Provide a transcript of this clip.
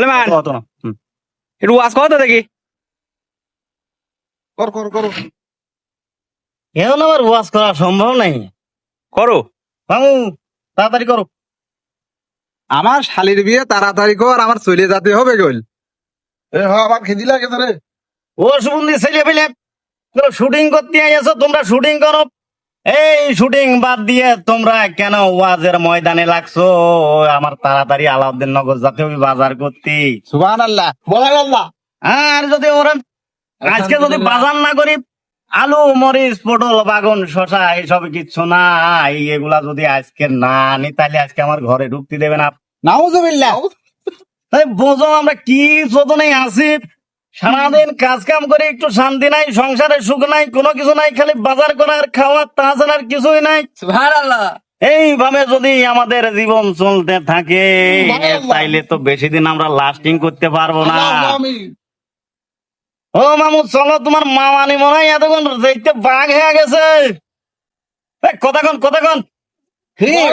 সলেমান। অত না? হুম। একটু ওয়াজ করো তো দেখি। কর কর করো। এখন আমার ওয়াজ করা সম্ভব নাই। করো। মামু তাড়াতাড়ি করো। আমার শালির বিয়ে তাড়াতাড়ি কর আমার চলে যেতে হবে গোল। এ হ আমার খেদি লাগে রে। ও সুবন্ধি ছেলে পেলে শুটিং করতে আইছো তোমরা শুটিং করো। এই শুটিং বাদ দিয়ে তোমরা কেন ওয়াজের ময়দানে লাগছো? আমার তাড়াতাড়ি আলাউদ্দিন নগর জাতীয় বাজার করতে। সুবহান আল্লাহ বলেন আল্লাহ আর যদি ওরা আজকে যদি বাজার না করি আলু মরিচ পটল বাগন শশা এইসব কিচ্ছু নাই। এগুলা যদি আজকে না আনি তাহলে আজকে আমার ঘরে ঢুকতে দেবে না। নাউজুবিল্লাহ। তাই বোঝো আমরা কি চোদনে আছি? সারাদিন কাজ কাম করে একটু শান্তি নাই সংসারে সুখ নাই কোনো কিছু নাই খালি বাজার করার খাওয়া তাছাড়া আর কিছুই নাই। এইভাবে যদি আমাদের জীবন চলতে থাকে তাইলে তো বেশি দিন আমরা লাস্টিং করতে পারব না। ও মামু চলো তোমার মামানি মনে হয় এতক্ষণ দেখতে বাঘ হয়ে গেছে। কতক্ষণ কতক্ষণ ঠিক